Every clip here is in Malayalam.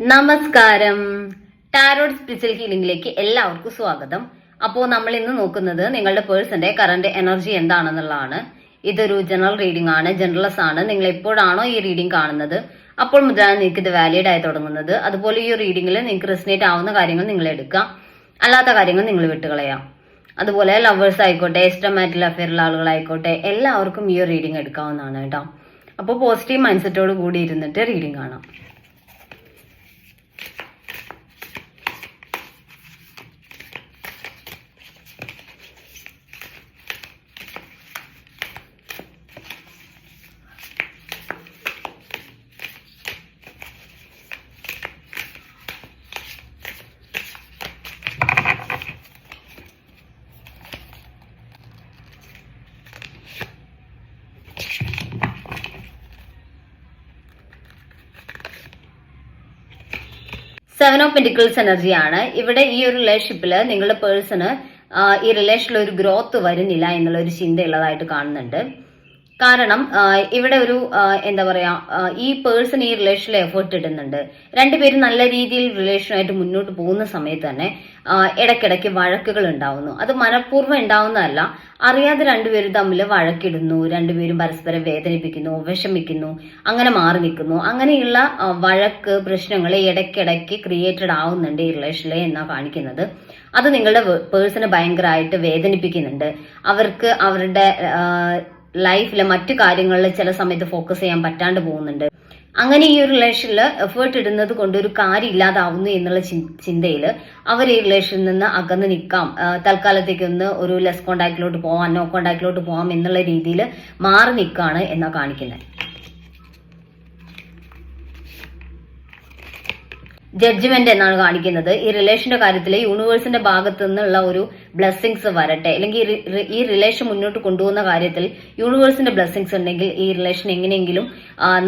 നമസ്കാരം. ടാരോഡ് സ്പിരിച്വൽ ഹീലിംഗിലേക്ക് എല്ലാവർക്കും സ്വാഗതം. അപ്പോൾ നമ്മൾ ഇന്ന് നോക്കുന്നത് നിങ്ങളുടെ പേഴ്സന്റെ കറന്റ് എനർജി എന്താണെന്നുള്ളതാണ്. ഇതൊരു ജനറൽ റീഡിംഗ് ആണ് ജനറലസ് ആണ്. നിങ്ങൾ എപ്പോഴാണോ ഈ റീഡിംഗ് കാണുന്നത്? അപ്പോൾ മുതലാണ് നിങ്ങൾക്ക് ഇത് വാലിഡ് ആയി തുടങ്ങുന്നത്. അതുപോലെ ഈ റീഡിംഗിൽ നിങ്ങൾക്ക് റെസിനേറ്റ് ആവുന്ന കാര്യങ്ങൾ നിങ്ങൾ എടുക്കാം. അല്ലാത്ത കാര്യങ്ങൾ നിങ്ങൾ വിട്ടുകളയാം. അതുപോലെ ലവേഴ്സ് ആയിക്കോട്ടെ എസ്റ്റമാറ്റിൽ അഫെയറുള്ള ആളുകളായിക്കോട്ടെ എല്ലാവർക്കും ഈ റീഡിംഗ് എടുക്കാവുന്നതാണ് കേട്ടോ. അപ്പോൾ പോസിറ്റീവ് മൈൻഡ് സെറ്റോട് കൂടി ഇരുന്നിട്ട് റീഡിംഗ് കാണാം. സെവൻ ഓഫ് പെന്റിക്കിൾസ് എനർജിയാണ് ഇവിടെ ഈ ഒരു റിലേഷൻഷിപ്പിൽ നിങ്ങളുടെ പേഴ്സണ് ഈ റിലേഷനിൽ ഒരു ഗ്രോത്ത് വരുന്നില്ല എന്നുള്ള ഒരു ചിന്തയുള്ളതായിട്ട് കാണുന്നുണ്ട്. കാരണം ഇവിടെ ഒരു എന്താ പറയാ ഈ പേഴ്സൺ ഈ റിലേഷനിൽ എഫേർട്ട് ഇടുന്നുണ്ട്. രണ്ടുപേരും നല്ല രീതിയിൽ റിലേഷനായിട്ട് മുന്നോട്ട് പോകുന്ന സമയത്ത് തന്നെ ഇടയ്ക്കിടയ്ക്ക് വഴക്കുകൾ ഉണ്ടാവുന്നു. അത് മനഃപൂർവം ഉണ്ടാവുന്നതല്ല. അറിയാതെ രണ്ടുപേരും തമ്മിൽ വഴക്കിടുന്നു രണ്ടുപേരും പരസ്പരം വേദനിപ്പിക്കുന്നു വിഷമിക്കുന്നു അങ്ങനെ മാറി നിൽക്കുന്നു. അങ്ങനെയുള്ള വഴക്ക് പ്രശ്നങ്ങൾ ഇടയ്ക്കിടയ്ക്ക് ക്രിയേറ്റഡ് ആവുന്നുണ്ട് ഈ റിലേഷനിൽ എന്നാണ് കാണിക്കുന്നത്. അത് നിങ്ങളുടെ പേഴ്സണെ ഭയങ്കരമായിട്ട് വേദനിപ്പിക്കുന്നുണ്ട്. അവർക്ക് അവരുടെ ലൈഫിലെ മറ്റു കാര്യങ്ങളിൽ ചില സമയത്ത് ഫോക്കസ് ചെയ്യാൻ പറ്റാണ്ട് പോകുന്നുണ്ട്. അങ്ങനെ ഈ ഒരു റിലേഷനിൽ എഫേർട്ട് ഇടുന്നത് കൊണ്ട് ഒരു കാര്യം ഇല്ലാതാവുന്നു എന്നുള്ള ചിന്തയിൽ അവർ ഈ റിലേഷനിൽ നിന്ന് അകന്ന് നിൽക്കാം. ആ, തൽക്കാലത്തേക്ക് ഒന്ന് ഒരു ലെസ് കോണ്ടാക്റ്റിലോട്ട് പോവാം നോ കോണ്ടാക്റ്റിലോട്ട് പോവാം എന്നുള്ള രീതിയിൽ മാറി നിൽക്കുകയാണ് എന്നാണ് കാണിക്കുന്നത് ജഡ്ജ്മെന്റ് എന്നാണ് കാണിക്കുന്നത്. ഈ റിലേഷന്റെ കാര്യത്തിൽ യൂണിവേഴ്സിന്റെ ഭാഗത്തു നിന്നുള്ള ഒരു ബ്ലെസ്സിങ്സ് വരട്ടെ. അല്ലെങ്കിൽ ഈ റിലേഷൻ മുന്നോട്ട് കൊണ്ടുപോകുന്ന കാര്യത്തിൽ യൂണിവേഴ്സിന്റെ ബ്ലെസ്സിങ്സ് ഉണ്ടെങ്കിൽ ഈ റിലേഷൻ എങ്ങനെയെങ്കിലും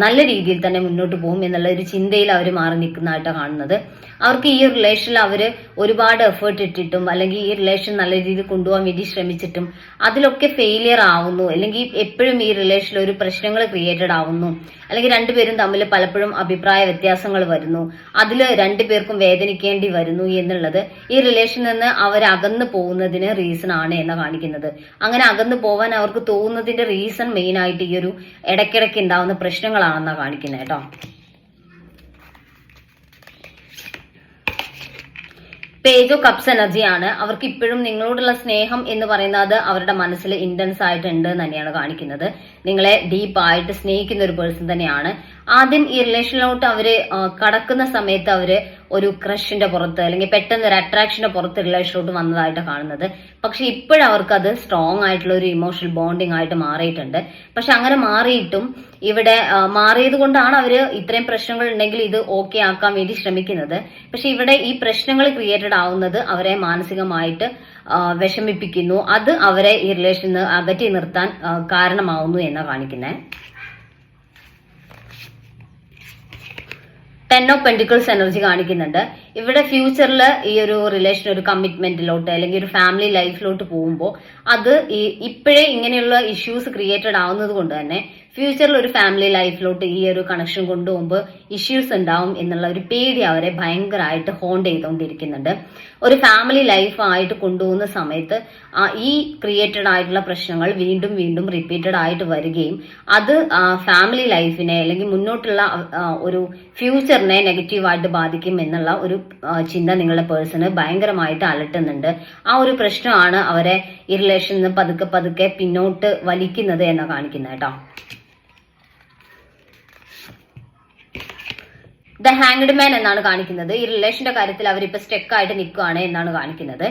നല്ല രീതിയിൽ തന്നെ മുന്നോട്ട് പോകും എന്നുള്ള ഒരു ചിന്തയിൽ അവർ മാറി നിൽക്കുന്നതായിട്ടാണ് കാണുന്നത്. അവർക്ക് ഈ റിലേഷനിൽ അവർ ഒരുപാട് എഫേർട്ട് ഇട്ടിട്ടും അല്ലെങ്കിൽ ഈ റിലേഷൻ നല്ല രീതിയിൽ കൊണ്ടുപോകാൻ വേണ്ടി ശ്രമിച്ചിട്ടും അതിലൊക്കെ ഫെയിലിയർ ആവുന്നു. അല്ലെങ്കിൽ എപ്പോഴും ഈ റിലേഷനിൽ ഒരു പ്രശ്നങ്ങൾ ക്രിയേറ്റഡ് ആവുന്നു. അല്ലെങ്കിൽ രണ്ടുപേരും തമ്മിൽ പലപ്പോഴും അഭിപ്രായ വ്യത്യാസങ്ങൾ വരുന്നു. അതിൽ രണ്ടുപേർക്കും വേദനിക്കേണ്ടി വരുന്നു എന്നുള്ളത് ഈ റിലേഷനിൽ നിന്ന് അവരകന്നു പോകുന്നതിന് റീസൺ ആണ് എന്ന് കാണിക്കുന്നത്. അങ്ങനെ അകന്നു പോവാൻ അവർക്ക് തോന്നുന്നതിന്റെ റീസൺ മെയിൻ ആയിട്ട് ഈ ഒരു ഇടയ്ക്കിടയ്ക്ക് ഉണ്ടാവുന്ന പ്രശ്നങ്ങളാണെന്നാണ് കാണിക്കുന്നത് കേട്ടോ. പേജ് ഓഫ് കപ്സ് എനർജിയാണ് അവർക്ക് ഇപ്പോഴും നിങ്ങളോടുള്ള സ്നേഹം എന്ന് പറയുന്നത് അവരുടെ മനസ്സിൽ ഇന്റൻസ് ആയിട്ടുണ്ട് തന്നെയാണ് കാണിക്കുന്നത്. നിങ്ങളെ ഡീപ്പായിട്ട് സ്നേഹിക്കുന്ന ഒരു പേഴ്സൺ തന്നെയാണ്. ആദ്യം ഈ റിലേഷനിലോട്ട് അവർ കടക്കുന്ന സമയത്ത് അവർ ഒരു ക്രഷിന്റെ പുറത്ത് അല്ലെങ്കിൽ പെട്ടെന്ന് ഒരു അട്രാക്ഷന്റെ പുറത്ത് റിലേഷനിലോട്ട് വന്നതായിട്ട് കാണുന്നത്. പക്ഷെ ഇപ്പോഴവർക്ക് അത് സ്ട്രോങ് ആയിട്ടുള്ള ഒരു ഇമോഷണൽ ബോണ്ടിങ് ആയിട്ട് മാറിയിട്ടുണ്ട്. പക്ഷെ അങ്ങനെ മാറിയിട്ടും ഇവിടെ മാറിയത് കൊണ്ടാണ് അവർ ഇത്രയും പ്രശ്നങ്ങൾ ഉണ്ടെങ്കിൽ ഇത് ഓക്കെ ആക്കാൻ വേണ്ടി ശ്രമിക്കുന്നത്. പക്ഷെ ഇവിടെ ഈ പ്രശ്നങ്ങൾ ക്രിയേറ്റഡ് ആവുന്നത് അവരെ മാനസികമായിട്ട് വിഷമിപ്പിക്കുന്നു. അത് അവരെ ഈ റിലേഷനിൽ അകറ്റി നിർത്താൻ കാരണമാവുന്നു എന്നാണ് കാണിക്കുന്നത് ടെൻ ഓഫ് പെന്റിക്കിൾസ് എനർജി കാണിക്കുന്നുണ്ട്. ഇവിടെ ഫ്യൂച്ചറിൽ ഈ ഒരു റിലേഷൻ ഒരു കമ്മിറ്റ്മെന്റിലോട്ട് അല്ലെങ്കിൽ ഒരു ഫാമിലി ലൈഫിലോട്ട് പോകുമ്പോൾ അത് ഈ ഇപ്പോഴേ ഇങ്ങനെയുള്ള ഇഷ്യൂസ് ക്രിയേറ്റഡ് ആവുന്നത് കൊണ്ട് തന്നെ ഫ്യൂച്ചറിൽ ഒരു ഫാമിലി ലൈഫിലോട്ട് ഈ ഒരു കണക്ഷൻ കൊണ്ടുപോകുമ്പോൾ ഇഷ്യൂസ് ഉണ്ടാവും എന്നുള്ള ഒരു പേടി അവരെ ഭയങ്കരമായിട്ട് ഹോണ്ട് ചെയ്തുകൊണ്ടിരിക്കുന്നുണ്ട് ഒരു ഫാമിലി ലൈഫായിട്ട് കൊണ്ടുപോകുന്ന സമയത്ത് ഈ ക്രിയേറ്റഡ് ആയിട്ടുള്ള പ്രശ്നങ്ങൾ വീണ്ടും വീണ്ടും റിപ്പീറ്റഡ് ആയിട്ട് വരികയും അത് ഫാമിലി ലൈഫിനെ അല്ലെങ്കിൽ മുന്നോട്ടുള്ള ഒരു ഫ്യൂച്ചറിനെ നെഗറ്റീവായിട്ട് ബാധിക്കും എന്നുള്ള ഒരു ചിന്ത നിങ്ങളുടെ പേഴ്സണ് ഭയങ്കരമായിട്ട് അലട്ടുന്നുണ്ട്. ആ ഒരു പ്രശ്നമാണ് അവരെ ഈ റിലേഷനിൽ നിന്ന് പതുക്കെ പതുക്കെ പിന്നോട്ട് വലിക്കുന്നത് എന്ന് കാണിക്കുന്നത് കേട്ടോ. ദ ഹാങ്ഡ് മാൻ എന്നാണ് കാണിക്കുന്നത്. ഈ റിലേഷന്റെ കാര്യത്തിൽ അവരിപ്പോ സ്റ്റെക്കായിട്ട് നിൽക്കുകയാണ് എന്നാണ് കാണിക്കുന്നത്.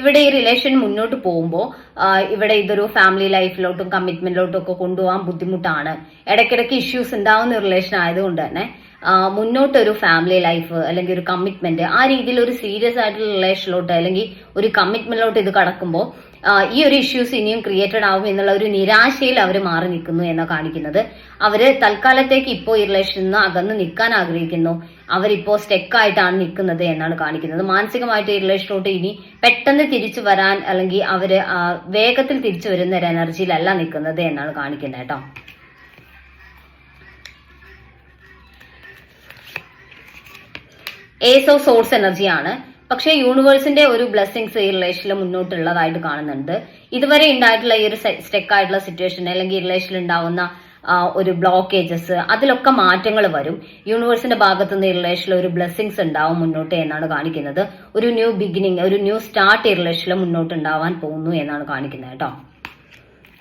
ഇവിടെ ഈ റിലേഷൻ മുന്നോട്ട് പോകുമ്പോൾ ഇവിടെ ഇതൊരു ഫാമിലി ലൈഫിലോട്ടും കമ്മിറ്റ്മെന്റിലോട്ടും ഒക്കെ കൊണ്ടുപോകാൻ ബുദ്ധിമുട്ടാണ്. ഇടയ്ക്കിടയ്ക്ക് ഇഷ്യൂസ് ഉണ്ടാവുന്ന റിലേഷൻ ആയതുകൊണ്ട് തന്നെ മുന്നോട്ട് ഒരു ഫാമിലി ലൈഫ് അല്ലെങ്കിൽ ഒരു കമ്മിറ്റ്മെന്റ് ആ രീതിയിൽ ഒരു സീരിയസ് ആയിട്ടുള്ള റിലേഷനിലോട്ട് അല്ലെങ്കിൽ ഒരു കമ്മിറ്റ്മെന്റിലോട്ട് ഇത് കടക്കുമ്പോൾ ഈ ഒരു ഇഷ്യൂസ് ഇനിയും ക്രിയേറ്റഡ് ആവും എന്നുള്ള ഒരു നിരാശയിൽ അവർ മാറി നിൽക്കുന്നു എന്നാണ് കാണിക്കുന്നത്. അവർ തൽക്കാലത്തേക്ക് ഇപ്പോൾ ഈ റിലേഷനിൽ നിന്ന് അകന്ന് നിൽക്കാൻ ആഗ്രഹിക്കുന്നു. അവരിപ്പോ സ്റ്റെക്കായിട്ടാണ് നിൽക്കുന്നത് എന്നാണ് കാണിക്കുന്നത്. മാനസികമായിട്ട് ഈ റിലേഷനിലോട്ട് ഇനി പെട്ടെന്ന് തിരിച്ചു വരാൻ അല്ലെങ്കിൽ അവർ വേഗത്തിൽ തിരിച്ചു വരുന്ന ഒരു എനർജിയിലല്ല നിൽക്കുന്നത് എന്നാണ് കാണിക്കുന്നത് കേട്ടോ. ഏസ് ഓഫ് സോഴ്സ് എനർജിയാണ് പക്ഷേ യൂണിവേഴ്സിന്റെ ഒരു ബ്ലെസ്സിങ്സ് ഈ റിലേഷനിൽ മുന്നോട്ടുള്ളതായിട്ട് കാണുന്നുണ്ട്. ഇതുവരെ ഉണ്ടായിട്ടുള്ള ഈ ഒരു സ്റ്റെക്ക് ആയിട്ടുള്ള സിറ്റുവേഷൻ അല്ലെങ്കിൽ റിലേഷനിൽ ഉണ്ടാവുന്ന ഒരു ബ്ലോക്കേജസ് അതിലൊക്കെ മാറ്റങ്ങൾ വരും. യൂണിവേഴ്സിന്റെ ഭാഗത്ത് നിന്ന് ഈ റിലേഷനിൽ ഒരു ബ്ലെസ്സിങ്സ് ഉണ്ടാവും മുന്നോട്ട് എന്നാണ് കാണിക്കുന്നത്. ഒരു ന്യൂ ബിഗിനിങ് ഒരു ന്യൂ സ്റ്റാർട്ട് ഈ റിലേഷനിൽ മുന്നോട്ട് ഉണ്ടാവാൻ പോകുന്നു എന്നാണ് കാണിക്കുന്നത് കേട്ടോ.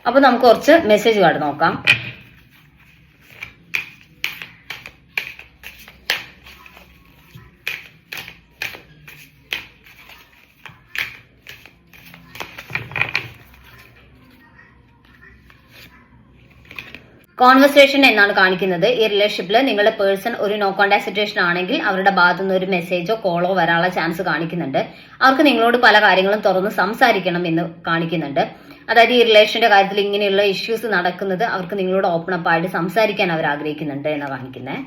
അപ്പൊ നമുക്ക് കുറച്ച് മെസ്സേജ് കാർഡ് നോക്കാം. കോൺവെർസേഷൻ എന്നാണ് കാണിക്കുന്നത്. ഈ റിലേഷൻഷിപ്പിൽ നിങ്ങളുടെ പേഴ്സൺ ഒരു നോ കോൺടാക്ട് സിറ്റുവേഷൻ ആണെങ്കിൽ അവരുടെ ഭാഗത്തുനിന്ന് ഒരു മെസ്സേജോ കോളോ വരാനുള്ള ചാൻസ് കാണിക്കുന്നുണ്ട്. അവർക്ക് നിങ്ങളോട് പല കാര്യങ്ങളും തുറന്ന് സംസാരിക്കണം എന്ന് കാണിക്കുന്നുണ്ട്. അതായത് ഈ റിലേഷന്റെ കാര്യത്തിൽ ഇങ്ങനെയുള്ള ഇഷ്യൂസ് നടക്കുന്നത് അവർക്ക് നിങ്ങളോട് ഓപ്പൺ അപ്പ് ആയിട്ട് സംസാരിക്കാൻ അവർ ആഗ്രഹിക്കുന്നുണ്ട് എന്നാണ് കാണിക്കുന്നത്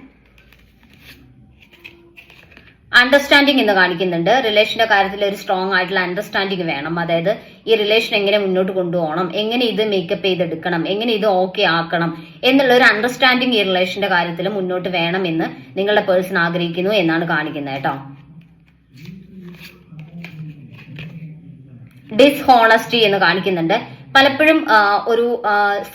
അണ്ടർസ്റ്റാൻഡിങ് എന്ന് കാണിക്കുന്നുണ്ട്. റിലേഷന്റെ കാര്യത്തിൽ ഒരു സ്ട്രോങ് ആയിട്ടുള്ള അണ്ടർസ്റ്റാൻഡിങ് വേണം. അതായത് ഈ റിലേഷൻ എങ്ങനെ മുന്നോട്ട് കൊണ്ടുപോകണം? എങ്ങനെ ഇത് മേക്കപ്പ് ചെയ്തെടുക്കണം? എങ്ങനെ ഇത് ഓക്കെ ആക്കണം? എന്നുള്ള ഒരു അണ്ടർസ്റ്റാൻഡിങ് ഈ റിലേഷന്റെ കാര്യത്തിൽ മുന്നോട്ട് വേണം എന്ന് നിങ്ങളുടെ പേഴ്സൺ ആഗ്രഹിക്കുന്നു എന്നാണ് കാണിക്കുന്നത് കേട്ടോ. ഡിസ്ഹോണസ്റ്റി എന്ന് കാണിക്കുന്നുണ്ട്. പലപ്പോഴും ഒരു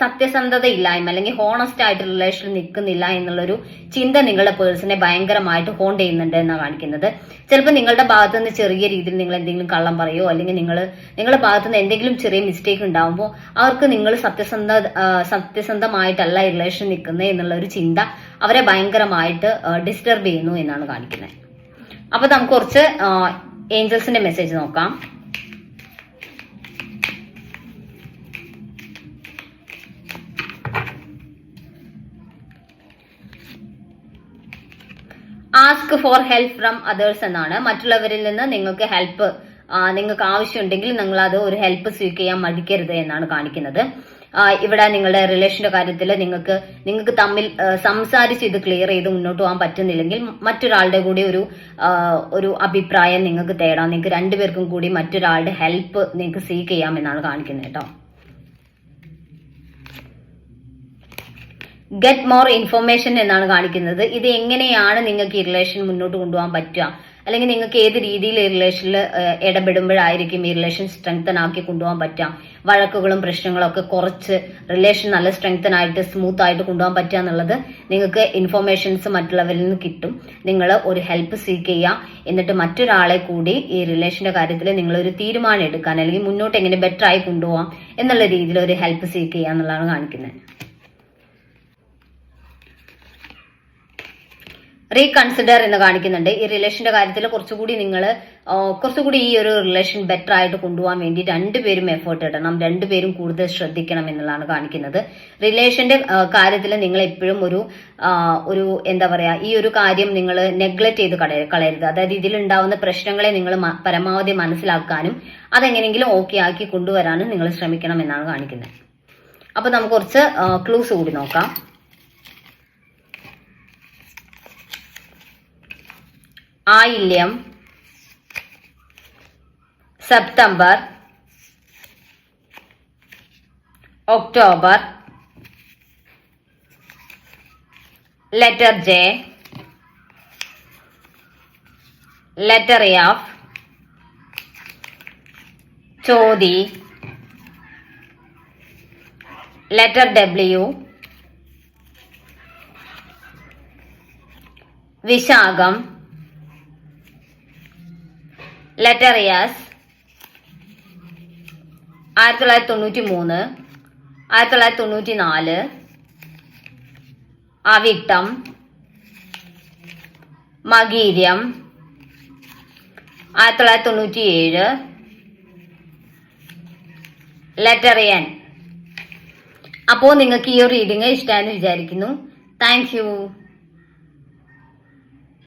സത്യസന്ധത ഇല്ലായ്മ അല്ലെങ്കിൽ ഹോണസ്റ്റ് ആയിട്ട് റിലേഷൻ നിൽക്കുന്നില്ല എന്നുള്ളൊരു ചിന്ത നിങ്ങളുടെ പേഴ്സണെ ഭയങ്കരമായിട്ട് ഹോൺ ചെയ്യുന്നുണ്ട് എന്നാണ് കാണിക്കുന്നത്. ചിലപ്പോൾ നിങ്ങളുടെ ഭാഗത്തു നിന്ന് ചെറിയ രീതിയിൽ നിങ്ങൾ എന്തെങ്കിലും കള്ളം പറയോ അല്ലെങ്കിൽ നിങ്ങൾ നിങ്ങളുടെ ഭാഗത്തു നിന്ന് എന്തെങ്കിലും ചെറിയ മിസ്റ്റേക്ക് ഉണ്ടാകുമ്പോൾ അവർക്ക് നിങ്ങൾ സത്യസന്ധ സത്യസന്ധമായിട്ടല്ല റിലേഷൻ നിൽക്കുന്നത് എന്നുള്ള ഒരു ചിന്ത അവരെ ഭയങ്കരമായിട്ട് ഡിസ്റ്റർബ് ചെയ്യുന്നു എന്നാണ് കാണിക്കുന്നത്. അപ്പൊ നമുക്ക് കുറച്ച് ഏഞ്ചൽസിന്റെ മെസ്സേജ് നോക്കാം. Ask for help from others എന്നാണ്. മറ്റുള്ളവരിൽ നിന്ന് നിങ്ങൾക്ക് ഹെൽപ്പ് നിങ്ങൾക്ക് ആവശ്യമുണ്ടെങ്കിൽ നിങ്ങൾ അത് ഒരു ഹെൽപ്പ് സ്വീകരിക്കാൻ മടിക്കരുത് എന്നാണ് കാണിക്കുന്നത്. ഇവിടെ നിങ്ങളുടെ റിലേഷന്റെ കാര്യത്തിൽ നിങ്ങൾക്ക് നിങ്ങൾക്ക് തമ്മിൽ സംസാരിച്ച് ഇത് ക്ലിയർ ചെയ്ത് മുന്നോട്ട് പോകാൻ പറ്റുന്നില്ലെങ്കിൽ മറ്റൊരാളുടെ കൂടി ഒരു ഒരു അഭിപ്രായം നിങ്ങൾക്ക് തേടാം. നിങ്ങൾക്ക് രണ്ടുപേർക്കും കൂടി മറ്റൊരാളുടെ ഹെൽപ്പ് നിങ്ങൾക്ക് സീക്ക് ചെയ്യാം എന്നാണ് കാണിക്കുന്നത് കേട്ടോ. ഗെറ്റ് മോർ ഇൻഫർമേഷൻ എന്നാണ് കാണിക്കുന്നത്. ഇത് എങ്ങനെയാണ് നിങ്ങൾക്ക് ഈ റിലേഷൻ മുന്നോട്ട് കൊണ്ടുപോകാൻ പറ്റുക? അല്ലെങ്കിൽ നിങ്ങൾക്ക് ഏത് രീതിയിൽ ഈ റിലേഷനിൽ ഇടപെടുമ്പോഴായിരിക്കും ഈ റിലേഷൻ സ്ട്രെങ്തൻ ആക്കി കൊണ്ടുപോകാൻ പറ്റുക? വഴക്കുകളും പ്രശ്നങ്ങളും ഒക്കെ കുറച്ച് റിലേഷൻ നല്ല സ്ട്രെങ്തൻ ആയിട്ട് സ്മൂത്ത് ആയിട്ട് കൊണ്ടുപോകാൻ പറ്റുക എന്നുള്ളത് നിങ്ങൾക്ക് ഇൻഫർമേഷൻസ് മറ്റുള്ളവരിൽ നിന്ന് കിട്ടും. നിങ്ങൾ ഒരു ഹെൽപ്പ് സീക്ക് ചെയ്യുക. എന്നിട്ട് മറ്റൊരാളെ കൂടി ഈ റിലേഷന്റെ കാര്യത്തിൽ നിങ്ങൾ ഒരു തീരുമാനം എടുക്കാൻ അല്ലെങ്കിൽ മുന്നോട്ട് എങ്ങനെ ബെറ്റർ ആയി കൊണ്ടുപോകാം എന്നുള്ള രീതിയിൽ ഒരു ഹെൽപ്പ് സീക്ക് ചെയ്യുക എന്നുള്ളതാണ് കാണിക്കുന്നത്. റീകൺസിഡർ എന്ന് കാണിക്കുന്നുണ്ട്. ഈ റിലേഷന്റെ കാര്യത്തിൽ കുറച്ചുകൂടി നിങ്ങൾ കുറച്ചുകൂടി ഈ ഒരു റിലേഷൻ ബെറ്റർ ആയിട്ട് കൊണ്ടുപോകാൻ വേണ്ടി രണ്ടുപേരും എഫേർട്ട് ഇടണം. രണ്ടുപേരും കൂടുതൽ ശ്രദ്ധിക്കണം എന്നുള്ളതാണ് കാണിക്കുന്നത്. റിലേഷന്റെ കാര്യത്തിൽ നിങ്ങൾ എപ്പോഴും ഒരു ഒരു എന്താ പറയാ ഈ ഒരു കാര്യം നിങ്ങൾ നെഗ്ലക്ട് ചെയ്ത് കളയ- കളയരുത്. അതായത് ഇതിലുണ്ടാവുന്ന പ്രശ്നങ്ങളെ നിങ്ങൾ പരമാവധി മനസ്സിലാക്കാനും അതെങ്ങനെയെങ്കിലും ഓക്കെ ആക്കി കൊണ്ടുവരാനും നിങ്ങൾ ശ്രമിക്കണം എന്നാണ് കാണിക്കുന്നത്. അപ്പൊ നമുക്ക് കുറച്ച് ക്ലൂസ് കൂടി നോക്കാം. Ayilyam. September October. Letter J. Letter F. Chothi. Letter W. Vishakham. Letter S ആയിരത്തി തൊള്ളായിരത്തി തൊണ്ണൂറ്റി മൂന്ന് ആയിരത്തി തൊള്ളായിരത്തി തൊണ്ണൂറ്റി നാല് അവിട്ടം. മകീര്യം. ആയിരത്തി തൊള്ളായിരത്തി തൊണ്ണൂറ്റി ഏഴ് ലെറ്റർ എൻ അപ്പോൾ നിങ്ങൾക്ക് ഈ ഒരു റീഡിങ് ഇഷ്ടമായെന്ന് വിചാരിക്കുന്നു. താങ്ക്